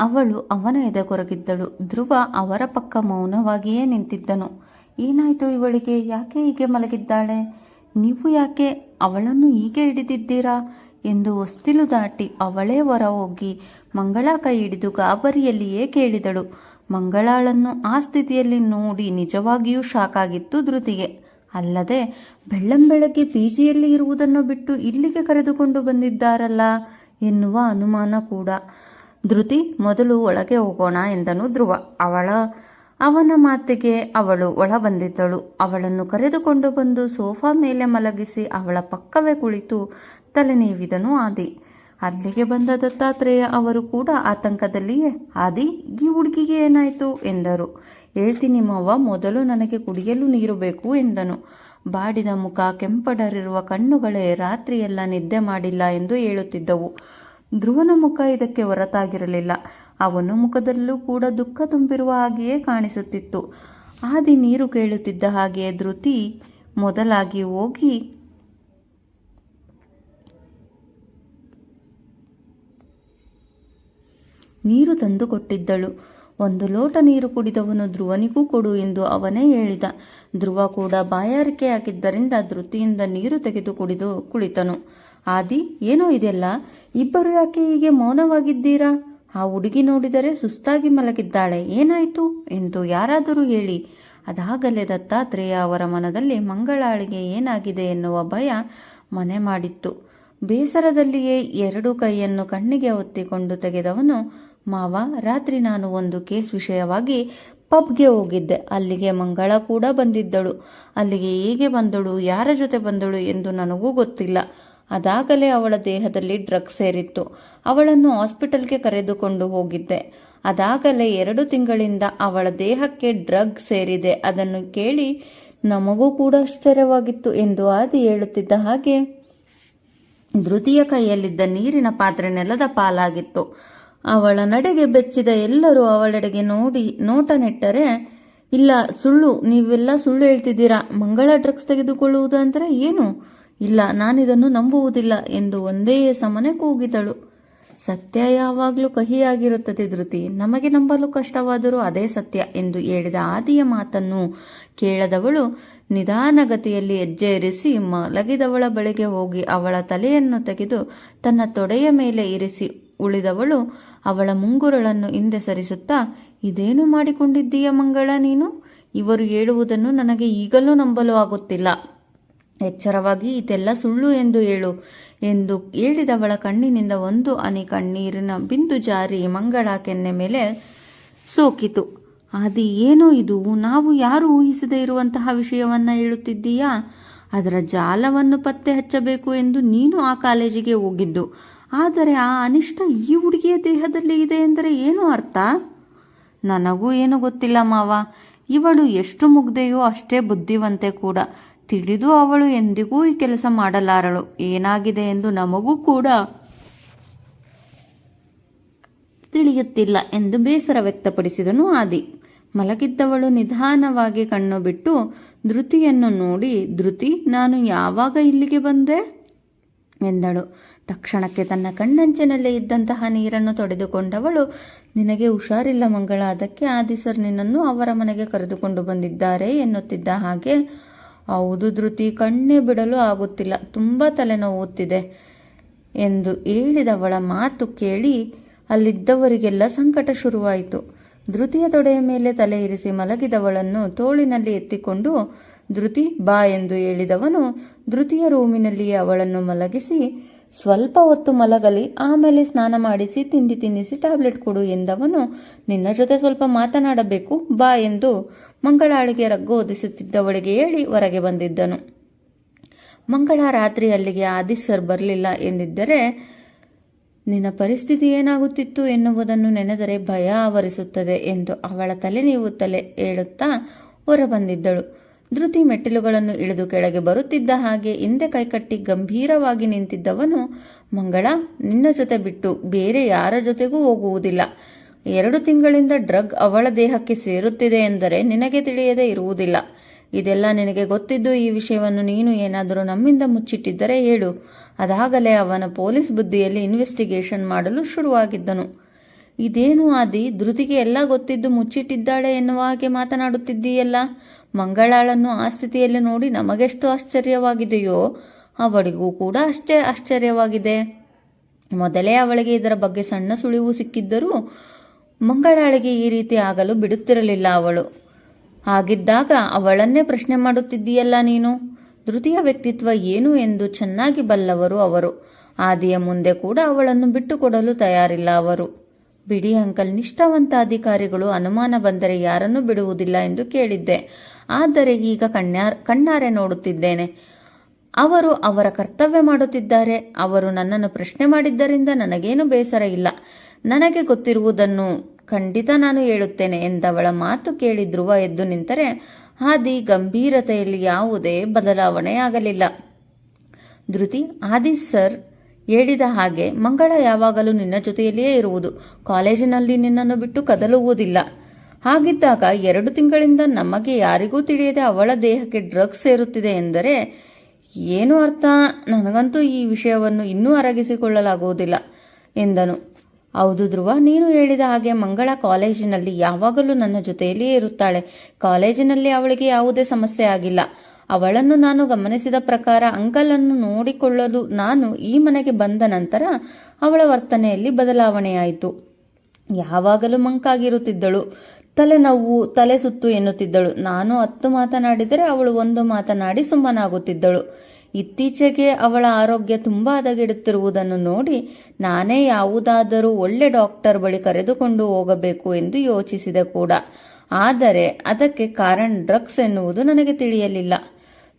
ಅವಳು ಅವನ ಎದೆಗೊರಗಿದ್ದಳು. ಧ್ರುವ ಅವರ ಪಕ್ಕ ಮೌನವಾಗಿಯೇ ನಿಂತಿದ್ದನು. ಏನಾಯಿತು ಇವಳಿಗೆ? ಯಾಕೆ ಹೀಗೆ ಮಲಗಿದ್ದಾಳೆ? ನೀವು ಯಾಕೆ ಅವಳನ್ನು ಹೀಗೆ ಹಿಡಿದಿದ್ದೀರಾ? ಎಂದು ಹೊಸ್ತಿಲು ದಾಟಿ ಅವಳೇ ಹೊರ ಹೋಗಿ ಮಂಗಳ ಕೈ ಹಿಡಿದು ಗಾಬರಿಯಲ್ಲಿಯೇ ಕೇಳಿದಳು ಮಂಗಳಾಳನ್ನು ಆ ಸ್ಥಿತಿಯಲ್ಲಿ ನೋಡಿ ನಿಜವಾಗಿಯೂ ಶಾಕ್ ಆಗಿತ್ತು ಧೃತಿಗೆ. ಅಲ್ಲದೆ ಬೆಳ್ಳಂಬೆಳಗ್ಗೆ ಪಿಜಿಯಲ್ಲಿ ಇರುವುದನ್ನು ಬಿಟ್ಟು ಇಲ್ಲಿಗೆ ಕರೆದುಕೊಂಡು ಬಂದಿದ್ದಾರಲ್ಲ ಎನ್ನುವ ಅನುಮಾನ ಕೂಡ. ಧೃತಿ, ಮೊದಲು ಒಳಗೆ ಹೋಗೋಣ ಎಂದನು ಧ್ರುವ. ಅವಳ, ಅವನ ಮಾತಿಗೆ ಅವಳು ಒಳ ಬಂದಿದ್ದಳು. ಅವಳನ್ನು ಕರೆದುಕೊಂಡು ಬಂದು ಸೋಫಾ ಮೇಲೆ ಮಲಗಿಸಿ ಅವಳ ಪಕ್ಕವೇ ಕುಳಿತು ತಲೆ ನೀವಿದನು ಆದಿ. ಅಲ್ಲಿಗೆ ಬಂದ ದತ್ತಾತ್ರೇಯ ಅವರು ಕೂಡ ಆತಂಕದಲ್ಲಿಯೇ, ಆದಿ, ಈ ಹುಡುಗಿಗೆ ಏನಾಯಿತು? ಎಂದರು. ಹೇಳ್ತೀನಿ ಮಾವ ಮೊದಲು ನನಗೆ ಕುಡಿಯಲು ನೀರು ಬೇಕು ಎಂದನು. ಬಾಡಿದ ಮುಖ ಕೆಂಪಡರಿರುವ ಕಣ್ಣುಗಳೇ ರಾತ್ರಿಯೆಲ್ಲ ನಿದ್ದೆ ಮಾಡಿಲ್ಲ ಎಂದು ಹೇಳುತ್ತಿದ್ದವು. ಧ್ರುವನ ಮುಖ ಇದಕ್ಕೆ ಹೊರತಾಗಿರಲಿಲ್ಲ. ಅವನ ಮುಖದಲ್ಲೂ ಕೂಡ ದುಃಖ ತುಂಬಿರುವ ಹಾಗೆಯೇ ಕಾಣಿಸುತ್ತಿತ್ತು. ಆದಿ ನೀರು ಕೇಳುತ್ತಿದ್ದ ಹಾಗೆ ಧೃತಿ ಮೊದಲಾಗಿ ಹೋಗಿ ನೀರು ತಂದು ಕೊಟ್ಟಿದ್ದಳು ಒಂದು ಲೋಟ ನೀರು ಕುಡಿದವನು ಧ್ರುವನಿಗೂ ಕೊಡು ಎಂದು ಅವನೇ ಹೇಳಿದ. ಧ್ರುವ ಕೂಡ ಬಾಯಾರಿಕೆ ಆಗಿದ್ದರಿಂದ ಧೃತಿಯಿಂದ ನೀರು ತೆಗೆದು ಕುಡಿದು ಕುಳಿತನು. ಆದಿ, ಏನೋ ಇದೆಲ್ಲ? ಇಬ್ಬರು ಯಾಕೆ ಹೀಗೆ ಮೌನವಾಗಿದ್ದೀರಾ? ಆ ಹುಡುಗಿ ನೋಡಿದರೆ ಸುಸ್ತಾಗಿ ಮಲಗಿದ್ದಾಳೆ. ಏನಾಯಿತು ಎಂದು ಯಾರಾದರೂ ಹೇಳಿ. ಅದಾಗಲೇ ದತ್ತಾತ್ರೇಯ ಅವರ ಮನದಲ್ಲಿ ಮಂಗಳಾಳಿಗೆ ಏನಾಗಿದೆ ಎನ್ನುವ ಭಯ ಮನೆ ಮಾಡಿತ್ತು. ಬೇಸರದಲ್ಲಿಯೇ ಎರಡು ಕೈಯನ್ನು ಕಣ್ಣಿಗೆ ಒತ್ತಿಕೊಂಡು ತೆಗೆದವನು, ಮಾವ, ರಾತ್ರಿ ನಾನು ಒಂದು ಕೇಸ್ ವಿಷಯವಾಗಿ ಪಬ್ಗೆ ಹೋಗಿದ್ದೆ. ಅಲ್ಲಿಗೆ ಮಂಗಳ ಕೂಡ ಬಂದಿದ್ದಳು. ಅಲ್ಲಿಗೆ ಹೇಗೆ ಬಂದಳು? ಯಾರ ಜೊತೆ ಬಂದಳು? ಎಂದು ನನಗೂ ಗೊತ್ತಿಲ್ಲ. ಅದಾಗಲೇ ಅವಳ ದೇಹದಲ್ಲಿ ಡ್ರಗ್ ಸೇರಿತ್ತು. ಅವಳನ್ನು ಹಾಸ್ಪಿಟಲ್ಗೆ ಕರೆದುಕೊಂಡು ಹೋಗಿದ್ದೆ. ಅದಾಗಲೇ ಎರಡು ತಿಂಗಳಿಂದ ಅವಳ ದೇಹಕ್ಕೆ ಡ್ರಗ್ ಸೇರಿದೆ. ಅದನ್ನು ಕೇಳಿ ನಮಗೂ ಕೂಡ ಆಶ್ಚರ್ಯವಾಗಿತ್ತು ಎಂದು ಆದಿ ಹೇಳುತ್ತಿದ್ದ ಹಾಗೆ ಧೃತಿಯ ಕೈಯಲ್ಲಿದ್ದ ನೀರಿನ ಪಾತ್ರೆ ನೆಲದ ಪಾಲಾಗಿತ್ತು. ಅವಳ ನಡೆಗೆ ಬೆಚ್ಚಿದ ಎಲ್ಲರೂ ಅವಳೆಡೆಗೆ ನೋಡಿ ನೋಟ ನೆಟ್ಟರೆ, ಇಲ್ಲ ಸುಳ್ಳು, ನೀವೆಲ್ಲ ಸುಳ್ಳು ಹೇಳ್ತಿದ್ದೀರಾ? ಮಂಗಳ ಡ್ರಗ್ಸ್ ತೆಗೆದುಕೊಳ್ಳುವುದು ಅಂದರೆ ಏನು? ಇಲ್ಲ, ನಾನಿದನ್ನು ನಂಬುವುದಿಲ್ಲ ಎಂದು ಒಂದೇ ಸಮನೆ ಕೂಗಿದಳು. ಸತ್ಯ ಯಾವಾಗಲೂ ಕಹಿಯಾಗಿರುತ್ತದೆ ಧೃತಿ. ನಮಗೆ ನಂಬಲು ಕಷ್ಟವಾದರೂ ಅದೇ ಸತ್ಯ ಎಂದು ಹೇಳಿದ ಆದಿಯ ಮಾತನ್ನು ಕೇಳದವಳು ನಿಧಾನಗತಿಯಲ್ಲಿ ಹೆಜ್ಜೆ ಇರಿಸಿ ಮಲಗಿದವಳ ಬಳಿಗೆ ಹೋಗಿ ಅವಳ ತಲೆಯನ್ನು ತೆಗೆದು ತನ್ನ ತೊಡೆಯ ಮೇಲೆ ಇರಿಸಿ ಉಳಿದವಳು ಅವಳ ಮುಂಗುರಳನ್ನು ಹಿಂದೆ ಸರಿಸುತ್ತಾ, ಇದೇನು ಮಾಡಿಕೊಂಡಿದ್ದೀಯ ಮಂಗಳ ನೀನು? ಇವರು ಹೇಳುವುದನ್ನು ನನಗೆ ಈಗಲೂ ನಂಬಲು ಆಗುತ್ತಿಲ್ಲ. ಎಚ್ಚರವಾಗಿ, ಇದೆಲ್ಲ ಸುಳ್ಳು ಎಂದು ಹೇಳು ಎಂದು ಹೇಳಿದವಳ ಕಣ್ಣಿನಿಂದ ಒಂದು ಅನಿ ಕಣ್ಣೀರಿನ ಬಿಂದು ಜಾರಿ ಮಂಗಳ ಕೆನ್ನೆ ಮೇಲೆ ಸೋಕಿತು. ಅದು ಏನೋ ಇದು? ನಾವು ಯಾರು ಊಹಿಸದೇ ಇರುವಂತಹ ವಿಷಯವನ್ನ ಹೇಳುತ್ತಿದ್ದೀಯಾ? ಅದರ ಜಾಲವನ್ನು ಪತ್ತೆ ಹಚ್ಚಬೇಕು ಎಂದು ನೀನು ಆ ಕಾಲೇಜಿಗೆ ಹೋಗಿದ್ದು. ಆದರೆ ಆ ಅನಿಷ್ಟ ಈ ಹುಡುಗಿಯ ದೇಹದಲ್ಲಿ ಇದೆ ಎಂದರೆ ಏನು ಅರ್ಥ? ನನಗೂ ಏನು ಗೊತ್ತಿಲ್ಲ ಮಾವ. ಇವಳು ಎಷ್ಟು ಮುಗ್ದೆಯೋ ಅಷ್ಟೇ ಬುದ್ಧಿವಂತೆ ಕೂಡ. ತಿಳಿದು ಅವಳು ಎಂದಿಗೂ ಈ ಕೆಲಸ ಮಾಡಲಾರಳು. ಏನಾಗಿದೆ ಎಂದು ನಮಗೂ ಕೂಡ ತಿಳಿಯುತ್ತಿಲ್ಲ ಎಂದು ಬೇಸರ ವ್ಯಕ್ತಪಡಿಸಿದನು ಆದಿ. ಮಲಗಿದ್ದವಳು ನಿಧಾನವಾಗಿ ಕಣ್ಣು ಬಿಟ್ಟು ಧೃತಿಯನ್ನು ನೋಡಿ, ಧೃತಿ, ನಾನು ಯಾವಾಗ ಇಲ್ಲಿಗೆ ಬಂದೆ? ಎಂದಳು. ತಕ್ಷಣಕ್ಕೆ ತನ್ನ ಕಣ್ಣಂಚಿನಲ್ಲಿ ಇದ್ದಂತಹ ನೀರನ್ನು ತೊಡೆದುಕೊಂಡವಳು, ನಿನಗೆ ಹುಷಾರಿಲ್ಲ ಮಂಗಳ ಅದಕ್ಕೆ ಆದಿ ಸರ್ ನಿನ್ನನ್ನು ಅವರ ಮನೆಗೆ ಕರೆದುಕೊಂಡು ಬಂದಿದ್ದಾರೆ ಎನ್ನುತ್ತಿದ್ದ ಹಾಗೆ ಹೌದು ಧೃತಿ ಕಣ್ಣೇ ಬಿಡಲು ಆಗುತ್ತಿಲ್ಲ. ತುಂಬ ತಲೆನೋವುತ್ತಿದೆ ಎಂದು ಹೇಳಿದವಳ ಮಾತು ಕೇಳಿ ಅಲ್ಲಿದ್ದವರಿಗೆಲ್ಲ ಸಂಕಟ ಶುರುವಾಯಿತು. ಧೃತಿಯ ತೊಡೆಯ ಮೇಲೆ ತಲೆ ಇರಿಸಿ ಮಲಗಿದವಳನ್ನು ತೋಳಿನಲ್ಲಿ ಎತ್ತಿಕೊಂಡು, ಧೃತಿ, ಬಾ ಎಂದು ಹೇಳಿದವನು ಧೃತಿಯ ರೂಮಿನಲ್ಲಿಯೇ ಅವಳನ್ನು ಮಲಗಿಸಿ ಸ್ವಲ್ಪ ಹೊತ್ತು ಮಲಗಲಿ, ಆಮೇಲೆ ಸ್ನಾನ ಮಾಡಿಸಿ, ತಿಂಡಿ ತಿನ್ನಿಸಿ ಟ್ಯಾಬ್ಲೆಟ್ ಕೊಡು ಎಂದವನು ನಿನ್ನ ಜೊತೆ ಸ್ವಲ್ಪ ಮಾತನಾಡಬೇಕು ಬಾ ಎಂದು ಮಂಗಳಾಳಿಗೆ ರಗ್ಗು ಒದಿಸುತ್ತಿದ್ದವಳಿಗೆ ಹೇಳಿ ಹೊರಗೆ ಬಂದಿದ್ದನು. ಮಂಗಳ ರಾತ್ರಿ ಅಲ್ಲಿಗೆ ಆದಿಸರ್ ಬರಲಿಲ್ಲ ಎಂದಿದ್ದರೆ ನಿನ್ನ ಪರಿಸ್ಥಿತಿ ಏನಾಗುತ್ತಿತ್ತು ಎನ್ನುವುದನ್ನು ನೆನೆದರೆ ಭಯ ಆವರಿಸುತ್ತದೆ ಎಂದು ಅವಳ ತಲೆ ನೀವುತ್ತಲೇ ಹೇಳುತ್ತಾ ಹೊರಬಂದಿದ್ದಳು. ಧೃತಿ ಮೆಟ್ಟಿಲುಗಳನ್ನು ಇಳಿದು ಕೆಳಗೆ ಬರುತ್ತಿದ್ದ ಹಾಗೆ ಹಿಂದೆ ಕೈಕಟ್ಟಿ ಗಂಭೀರವಾಗಿ ನಿಂತಿದ್ದವನು, ಮಂಗಳ, ನಿನ್ನ ಜೊತೆ ಬಿಟ್ಟು ಬೇರೆ ಯಾರ ಜೊತೆಗೂ ಹೋಗುವುದಿಲ್ಲ. ಎರಡು ತಿಂಗಳಿಂದ ಡ್ರಗ್ ಅವಳ ದೇಹಕ್ಕೆ ಸೇರುತ್ತಿದೆ ಎಂದರೆ ನಿನಗೆ ತಿಳಿಯದೇ ಇರುವುದಿಲ್ಲ. ಇದೆಲ್ಲ ನಿನಗೆ ಗೊತ್ತಿದ್ದು ಈ ವಿಷಯವನ್ನು ನೀನು ಏನಾದರೂ ನಮ್ಮಿಂದ ಮುಚ್ಚಿಟ್ಟಿದ್ದರೆ ಹೇಳು. ಅದಾಗಲೇ ಅವನ ಪೊಲೀಸ್ ಬುದ್ಧಿಯಲ್ಲಿ ಇನ್ವೆಸ್ಟಿಗೇಷನ್ ಮಾಡಲು ಶುರುವಾಗಿದ್ದನು. ಇದೇನು ಆದಿ, ಧೃತಿಗೆ ಎಲ್ಲ ಗೊತ್ತಿದ್ದು ಮುಚ್ಚಿಟ್ಟಿದ್ದಾಳೆ ಎನ್ನುವ ಹಾಗೆ ಮಾತನಾಡುತ್ತಿದ್ದೀಯಲ್ಲ? ಮಂಗಳಾಳನ್ನು ಆ ಸ್ಥಿತಿಯಲ್ಲಿ ನೋಡಿ ನಮಗೆಷ್ಟು ಆಶ್ಚರ್ಯವಾಗಿದೆಯೋ, ಅವಳಿಗೂ ಕೂಡ ಅಷ್ಟೇ ಆಶ್ಚರ್ಯವಾಗಿದೆ. ಮೊದಲೇ ಅವಳಿಗೆ ಇದರ ಬಗ್ಗೆ ಸಣ್ಣ ಸುಳಿವು ಸಿಕ್ಕಿದ್ದರೂ ಮಂಗಳಾಳಿಗೆ ಈ ರೀತಿ ಆಗಲು ಬಿಡುತ್ತಿರಲಿಲ್ಲ ಅವಳು. ಹಾಗಿದ್ದಾಗ ಅವಳನ್ನೇ ಪ್ರಶ್ನೆ ಮಾಡುತ್ತಿದ್ದೀಯಲ್ಲ ನೀನು? ಧೃತಿಯ ವ್ಯಕ್ತಿತ್ವ ಏನು ಎಂದು ಚೆನ್ನಾಗಿ ಬಲ್ಲವರು ಅವರು. ಆದಿಯ ಮುಂದೆ ಕೂಡ ಅವಳನ್ನು ಬಿಟ್ಟುಕೊಡಲು ತಯಾರಿಲ್ಲ ಅವರು. ಬಿಡಿ ಅಂಕಲ್, ನಿಷ್ಠಾವಂತ ಅಧಿಕಾರಿಗಳು ಅನುಮಾನ ಬಂದರೆ ಯಾರನ್ನೂ ಬಿಡುವುದಿಲ್ಲ ಎಂದು ಕೇಳಿದ್ದೆ. ಆದರೆ ಈಗ ಕಣ್ಣಾರ್ ಕಣ್ಣಾರೆ ನೋಡುತ್ತಿದ್ದೇನೆ. ಅವರು ಅವರ ಕರ್ತವ್ಯ ಮಾಡುತ್ತಿದ್ದಾರೆ. ಅವರು ನನ್ನನ್ನು ಪ್ರಶ್ನೆ ಮಾಡಿದ್ದರಿಂದ ನನಗೇನು ಬೇಸರ ಇಲ್ಲ. ನನಗೆ ಗೊತ್ತಿರುವುದನ್ನು ಖಂಡಿತ ನಾನು ಹೇಳುತ್ತೇನೆ ಎಂದವಳ ಮಾತು ಕೇಳಿ ಧ್ರುವ ಎದ್ದು ನಿಂತರೆ ಆದಿ ಗಂಭೀರತೆಯಲ್ಲಿ ಯಾವುದೇ ಬದಲಾವಣೆಯಾಗಲಿಲ್ಲ. ಧೃತಿ ಆದಿ ಸರ್ ಹೇಳಿದ ಹಾಗೆ, ಮಂಗಳ ಯಾವಾಗಲೂ ನಿನ್ನ ಜೊತೆಯಲ್ಲಿಯೇ ಇರುವುದು. ಕಾಲೇಜಿನಲ್ಲಿ ನಿನ್ನನ್ನು ಬಿಟ್ಟು ಕದಲುವುದಿಲ್ಲ. ಹಾಗಿದ್ದಾಗ ಎರಡು ತಿಂಗಳಿಂದ ನಮಗೆ ಯಾರಿಗೂ ತಿಳಿಯದೆ ಅವಳ ದೇಹಕ್ಕೆ ಡ್ರಗ್ಸ್ ಸೇರುತ್ತಿದೆ ಎಂದರೆ ಏನು ಅರ್ಥ? ನನಗಂತೂ ಈ ವಿಷಯವನ್ನು ಇನ್ನೂ ಅರಗಿಸಿಕೊಳ್ಳಲಾಗುವುದಿಲ್ಲ, ಎಂದನು. ಹೌದು ಧ್ರುವ, ನೀನು ಹೇಳಿದ ಹಾಗೆ ಮಂಗಳ ಕಾಲೇಜಿನಲ್ಲಿ ಯಾವಾಗಲೂ ನನ್ನ ಜೊತೆಯಲ್ಲಿಯೇ ಇರುತ್ತಾಳೆ. ಕಾಲೇಜಿನಲ್ಲಿ ಅವಳಿಗೆ ಯಾವುದೇ ಸಮಸ್ಯೆ ಆಗಿಲ್ಲ. ಅವಳನ್ನು ನಾನು ಗಮನಿಸಿದ ಪ್ರಕಾರ ಅಂಕಲನ್ನು ನೋಡಿಕೊಳ್ಳಲು ನಾನು ಈ ಮನೆಗೆ ಬಂದ ನಂತರ ಅವಳ ವರ್ತನೆಯಲ್ಲಿ ಬದಲಾವಣೆಯಾಯಿತು. ಯಾವಾಗಲೂ ಮಂಕಾಗಿರುತ್ತಿದ್ದಳು. ತಲೆನೋವು ತಲೆ ಸುತ್ತು ಎನ್ನುತ್ತಿದ್ದಳು. ನಾನು ಹತ್ತು ಮಾತನಾಡಿದರೆ ಅವಳು ಒಂದು ಮಾತನಾಡಿ ಸುಮ್ಮನಾಗುತ್ತಿದ್ದಳು. ಇತ್ತೀಚೆಗೆ ಅವಳ ಆರೋಗ್ಯ ತುಂಬಾ ಹದಗೆಡುತ್ತಿರುವುದನ್ನು ನೋಡಿ ನಾನೇ ಯಾವುದಾದರೂ ಒಳ್ಳೆ ಡಾಕ್ಟರ್ ಬಳಿ ಕರೆದುಕೊಂಡು ಹೋಗಬೇಕು ಎಂದು ಯೋಚಿಸಿದೆ ಕೂಡ. ಆದರೆ ಅದಕ್ಕೆ ಕಾರಣ ಡ್ರಗ್ಸ್ ಎನ್ನುವುದು ನನಗೆ ತಿಳಿಯಲಿಲ್ಲ.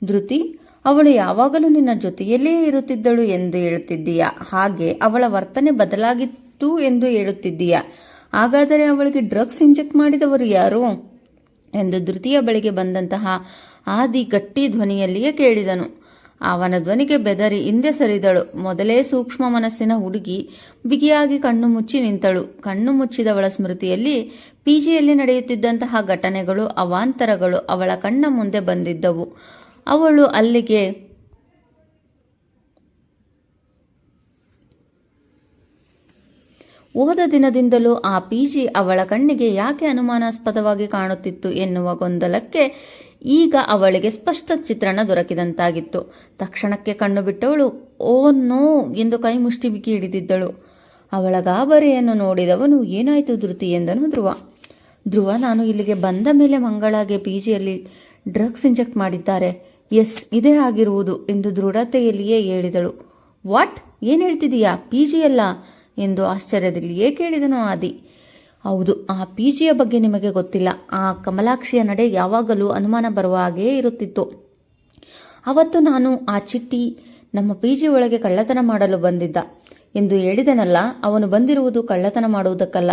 ಧೃತಿ, ಅವಳು ಯಾವಾಗಲೂ ನಿನ್ನ ಜೊತೆಯಲ್ಲೇ ಇರುತ್ತಿದ್ದಳು ಎಂದು ಹೇಳುತ್ತಿದ್ದೀಯ? ಹಾಗೆ ಅವಳ ವರ್ತನೆ ಬದಲಾಗಿತ್ತು ಎಂದು ಹೇಳುತ್ತಿದ್ದೀಯ? ಹಾಗಾದರೆ ಅವಳಿಗೆ ಡ್ರಗ್ಸ್ ಇಂಜೆಕ್ಟ್ ಮಾಡಿದವರು ಯಾರು? ಎಂದು ಧೃತಿಯ ಬಳಿಗೆ ಬಂದಂತಹ ಆದಿ ಗಟ್ಟಿ ಧ್ವನಿಯಲ್ಲಿಯೇ ಕೇಳಿದನು. ಅವನ ಧ್ವನಿಗೆ ಬೆದರಿ ಹಿಂದೆ ಸರಿದಳು. ಮೊದಲೇ ಸೂಕ್ಷ್ಮ ಮನಸ್ಸಿನ ಹುಡುಗಿ ಬಿಗಿಯಾಗಿ ಕಣ್ಣು ಮುಚ್ಚಿ ನಿಂತಳು. ಕಣ್ಣು ಮುಚ್ಚಿದವಳ ಸ್ಮೃತಿಯಲ್ಲಿ ಪಿಜಿಯಲ್ಲಿ ನಡೆಯುತ್ತಿದ್ದಂತಹ ಘಟನೆಗಳು, ಅವಾಂತರಗಳು ಅವಳ ಕಣ್ಣ ಮುಂದೆ ಬಂದಿದ್ದವು. ಅವಳು ಅಲ್ಲಿಗೆ ಹೋದ ದಿನದಿಂದಲೂ ಆ ಪಿಜಿ ಅವಳ ಕಣ್ಣಿಗೆ ಯಾಕೆ ಅನುಮಾನಾಸ್ಪದವಾಗಿ ಕಾಣುತ್ತಿತ್ತು ಎನ್ನುವ ಗೊಂದಲಕ್ಕೆ ಈಗ ಅವಳಿಗೆ ಸ್ಪಷ್ಟ ಚಿತ್ರಣ ದೊರಕಿದಂತಾಗಿತ್ತು. ತಕ್ಷಣಕ್ಕೆ ಕಣ್ಣು ಬಿಟ್ಟವಳು, ಓ ನೋ, ಎಂದು ಕೈ ಮುಷ್ಟಿ ಬಿಗಿ ಹಿಡಿದಿದ್ದಳು. ಅವಳ ಗಾಬರಿಯನ್ನು ನೋಡಿದವನು, ಏನಾಯಿತು ಧೃತಿ? ಎಂದನು ಧ್ರುವ. ಧ್ರುವ, ನಾನು ಇಲ್ಲಿಗೆ ಬಂದ ಮೇಲೆ ಮಂಗಳಾಗೆ ಪಿಜಿಯಲ್ಲಿ ಡ್ರಗ್ಸ್ ಇಂಜೆಕ್ಟ್ ಮಾಡಿದ್ದಾರೆ. ಎಸ್, ಇದೇ ಆಗಿರುವುದು ಎಂದು ದೃಢತೆಯಲ್ಲಿಯೇ ಹೇಳಿದಳು. ವಾಟ್? ಏನು ಹೇಳ್ತಿದೀಯಾ? ಪಿ ಅಲ್ಲ? ಎಂದು ಆಶ್ಚರ್ಯದಲ್ಲಿಯೇ ಕೇಳಿದನು ಆದಿ. ಹೌದು, ಆ ಪಿ ಜಿಯ ಬಗ್ಗೆ ನಿಮಗೆ ಗೊತ್ತಿಲ್ಲ. ಆ ಕಮಲಾಕ್ಷಿಯ ನಡೆ ಯಾವಾಗಲೂ ಅನುಮಾನ ಬರುವ ಹಾಗೆಯೇ ಇರುತ್ತಿತ್ತು. ಅವತ್ತು ನಾನು ಆ ಚಿಟ್ಟಿ ನಮ್ಮ ಪಿ ಜಿ ಒಳಗೆ ಕಳ್ಳತನ ಮಾಡಲು ಬಂದಿದ್ದ ಎಂದು ಹೇಳಿದನಲ್ಲ, ಅವನು ಬಂದಿರುವುದು ಕಳ್ಳತನ ಮಾಡುವುದಕ್ಕಲ್ಲ.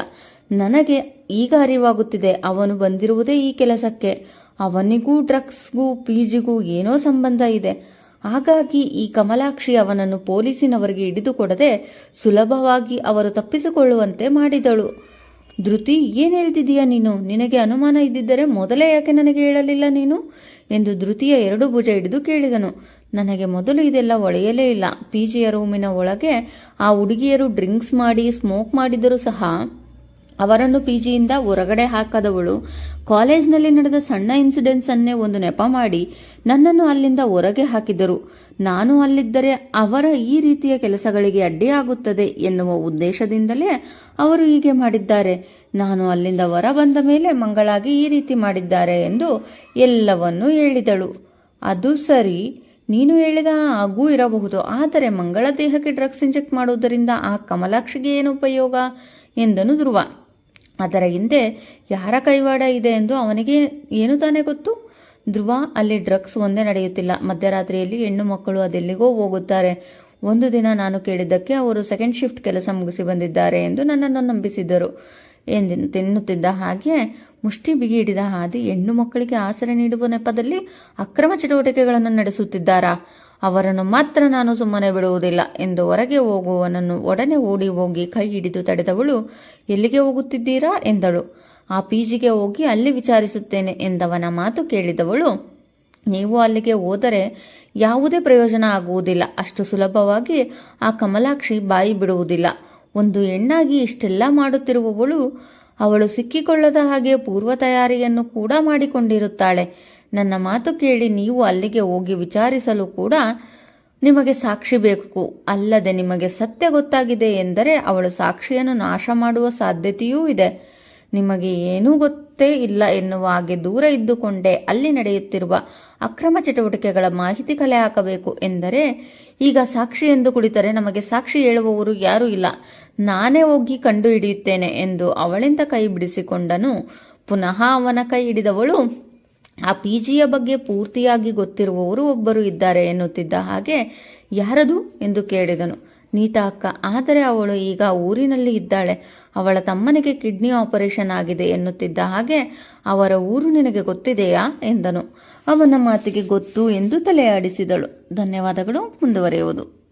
ನನಗೆ ಈಗ ಅರಿವಾಗುತ್ತಿದೆ, ಅವನು ಬಂದಿರುವುದೇ ಈ ಕೆಲಸಕ್ಕೆ. ಅವನಿಗೂ ಡ್ರಗ್ಸ್ಗೂ, ಪಿಜಿಗೂ ಏನೋ ಸಂಬಂಧ ಇದೆ. ಹಾಗಾಗಿ ಈ ಕಮಲಾಕ್ಷಿ ಅವನನ್ನು ಪೊಲೀಸಿನವರಿಗೆ ಹಿಡಿದುಕೊಡದೆ ಸುಲಭವಾಗಿ ಅವರು ತಪ್ಪಿಸಿಕೊಳ್ಳುವಂತೆ ಮಾಡಿದಳು. ಧೃತಿ, ಏನು ಹೇಳ್ತಿದೀಯ ನೀನು? ನಿನಗೆ ಅನುಮಾನ ಇದ್ದಿದ್ದರೆ ಮೊದಲೇ ಯಾಕೆ ನನಗೆ ಹೇಳಲಿಲ್ಲ ನೀನು? ಎಂದು ಧೃತಿಯ ಎರಡು ಭುಜ ಹಿಡಿದು ಕೇಳಿದನು. ನನಗೆ ಮೊದಲು ಇದೆಲ್ಲ ಒಳೆಯಲೇ ಇಲ್ಲ. ಪಿ ಜಿಯ ರೂಮಿನ ಒಳಗೆ ಆ ಹುಡುಗಿಯರು ಡ್ರಿಂಕ್ಸ್ ಮಾಡಿ, ಸ್ಮೋಕ್ ಮಾಡಿದರೂ ಸಹ ಅವರನ್ನು ಪಿ ಜಿಯಿಂದ ಹೊರಗಡೆ ಹಾಕದವಳು. ಕಾಲೇಜ್ನಲ್ಲಿ ನಡೆದ ಸಣ್ಣ ಇನ್ಸಿಡೆಂಟ್ಸ್ ಅನ್ನೇ ಒಂದು ನೆಪ ಮಾಡಿ ನನ್ನನ್ನು ಅಲ್ಲಿಂದ ಹೊರಗೆ ಹಾಕಿದರು. ನಾನು ಅಲ್ಲಿದ್ದರೆ ಅವರ ಈ ರೀತಿಯ ಕೆಲಸಗಳಿಗೆ ಅಡ್ಡಿಯಾಗುತ್ತದೆ ಎನ್ನುವ ಉದ್ದೇಶದಿಂದಲೇ ಅವರು ಹೀಗೆ ಮಾಡಿದ್ದಾರೆ. ನಾನು ಅಲ್ಲಿಂದ ಹೊರ ಬಂದ ಮೇಲೆ ಮಂಗಳಾಗಿ ಈ ರೀತಿ ಮಾಡಿದ್ದಾರೆ ಎಂದು ಎಲ್ಲವನ್ನೂ ಹೇಳಿದಳು. ಅದು ಸರಿ, ನೀನು ಹೇಳಿದ ಹಾಗೂ ಇರಬಹುದು, ಆದರೆ ಮಂಗಳ ದೇಹಕ್ಕೆ ಡ್ರಗ್ಸ್ ಇಂಜೆಕ್ಟ್ ಮಾಡುವುದರಿಂದ ಆ ಕಮಲಾಕ್ಷಿಗೆ ಏನು ಉಪಯೋಗ? ಎಂದನು ಧ್ರುವ. ಅದರ ಹಿಂದೆ ಯಾರ ಕೈವಾಡ ಇದೆ ಎಂದು ಅವನಿಗೆ ಏನು ತಾನೇ ಗೊತ್ತು? ಧ್ರುವ ಅಲ್ಲಿ ಡ್ರಗ್ಸ್ ಒಂದೇ ನಡೆಯುತ್ತಿಲ್ಲ. ಮಧ್ಯರಾತ್ರಿಯಲ್ಲಿ ಹೆಣ್ಣು ಮಕ್ಕಳು ಅದೆಲ್ಲಿಗೋ ಹೋಗುತ್ತಾರೆ. ಒಂದು ದಿನ ನಾನು ಕೇಳಿದ್ದಕ್ಕೆ ಅವರು ಸೆಕೆಂಡ್ ಶಿಫ್ಟ್ ಕೆಲಸ ಮುಗಿಸಿ ಬಂದಿದ್ದಾರೆ ಎಂದು ನನ್ನನ್ನು ನಂಬಿಸಿದ್ದರು. ಎಂದು ತಿನ್ನುತ್ತಿದ್ದ ಹಾಗೆ ಮುಷ್ಟಿ ಬಿಗಿ ಹಿಡಿದ ಹಾದಿ ಹೆಣ್ಣು ಮಕ್ಕಳಿಗೆ ಆಸರೆ ನೀಡುವ ನೆಪದಲ್ಲಿ ಅಕ್ರಮ ಚಟುವಟಿಕೆಗಳನ್ನು ನಡೆಸುತ್ತಿದ್ದಾರಾ? ಅವರನ್ನು ಮಾತ್ರ ನಾನು ಸುಮ್ಮನೆ ಬಿಡುವುದಿಲ್ಲ ಎಂದು ಹೊರಗೆ ಹೋಗುವವನನ್ನು ಒಡನೆ ಓಡಿ ಹೋಗಿ ಕೈ ಹಿಡಿದು ತಡೆದವಳು, ಎಲ್ಲಿಗೆ ಹೋಗುತ್ತಿದ್ದೀರಾ? ಎಂದಳು. ಆ ಪಿಜಿಗೆ ಹೋಗಿ ಅಲ್ಲಿ ವಿಚಾರಿಸುತ್ತೇನೆ, ಎಂದವನ ಮಾತು ಕೇಳಿದವಳು. ನೀವು ಅಲ್ಲಿಗೆ ಹೋದರೆ ಯಾವುದೇ ಪ್ರಯೋಜನ ಆಗುವುದಿಲ್ಲ. ಅಷ್ಟು ಸುಲಭವಾಗಿ ಆ ಕಮಲಾಕ್ಷಿ ಬಾಯಿ ಬಿಡುವುದಿಲ್ಲ. ಒಂದು ಹೆಣ್ಣಾಗಿ ಇಷ್ಟೆಲ್ಲ ಮಾಡುತ್ತಿರುವವಳು ಅವಳು ಸಿಕ್ಕಿಕೊಳ್ಳದ ಹಾಗೆ ಪೂರ್ವ ತಯಾರಿಯನ್ನು ಕೂಡ ಮಾಡಿಕೊಂಡಿರುತ್ತಾಳೆ. ನನ್ನ ಮಾತು ಕೇಳಿ ನೀವು ಅಲ್ಲಿಗೆ ಹೋಗಿ ವಿಚಾರಿಸಲು ಕೂಡ ನಿಮಗೆ ಸಾಕ್ಷಿ ಬೇಕು. ಅಲ್ಲದೆ ನಿಮಗೆ ಸತ್ಯ ಗೊತ್ತಾಗಿದೆ ಎಂದರೆ ಅವಳು ಸಾಕ್ಷಿಯನ್ನು ನಾಶ ಮಾಡುವ ಸಾಧ್ಯತೆಯೂ ಇದೆ. ನಿಮಗೆ ಏನೂ ಗೊತ್ತೇ ಇಲ್ಲ ಎನ್ನುವ ಹಾಗೆ ದೂರ ಇದ್ದುಕೊಂಡೇ ಅಲ್ಲಿ ನಡೆಯುತ್ತಿರುವ ಅಕ್ರಮ ಚಟುವಟಿಕೆಗಳ ಮಾಹಿತಿ ಕಲೆ ಹಾಕಬೇಕು ಎಂದರೆ, ಈಗ ಸಾಕ್ಷಿ ಎಂದು ಕುಳಿತರೆ ನಮಗೆ ಸಾಕ್ಷಿ ಹೇಳುವವರು ಯಾರೂ ಇಲ್ಲ. ನಾನೇ ಹೋಗಿ ಕಂಡು ಹಿಡಿಯುತ್ತೇನೆ ಎಂದು ಅವಳಿಂದ ಕೈ ಬಿಡಿಸಿಕೊಂಡನು. ಪುನಃ ಅವನ ಕೈ ಹಿಡಿದವಳು, ಆ ಪಿ ಜಿಯ ಬಗ್ಗೆ ಪೂರ್ತಿಯಾಗಿ ಗೊತ್ತಿರುವವರು ಒಬ್ಬರು ಇದ್ದಾರೆ ಎನ್ನುತ್ತಿದ್ದ ಹಾಗೆ ಯಾರದು? ಎಂದು ಕೇಳಿದನು. ನೀತಾ ಅಕ್ಕ, ಆದರೆ ಅವಳು ಈಗ ಊರಿನಲ್ಲಿ ಇದ್ದಾಳೆ. ಅವಳ ತಮ್ಮನಿಗೆ ಕಿಡ್ನಿ ಆಪರೇಷನ್ ಆಗಿದೆ ಎನ್ನುತ್ತಿದ್ದ ಹಾಗೆ ಅವರ ಊರು ನಿನಗೆ ಗೊತ್ತಿದೆಯಾ ಎಂದನು. ಅವನ ಮಾತಿಗೆ ಗೊತ್ತು ಎಂದು ತಲೆಯಾಡಿಸಿದಳು. ಧನ್ಯವಾದಗಳು, ಮುಂದುವರೆಯುವುದು.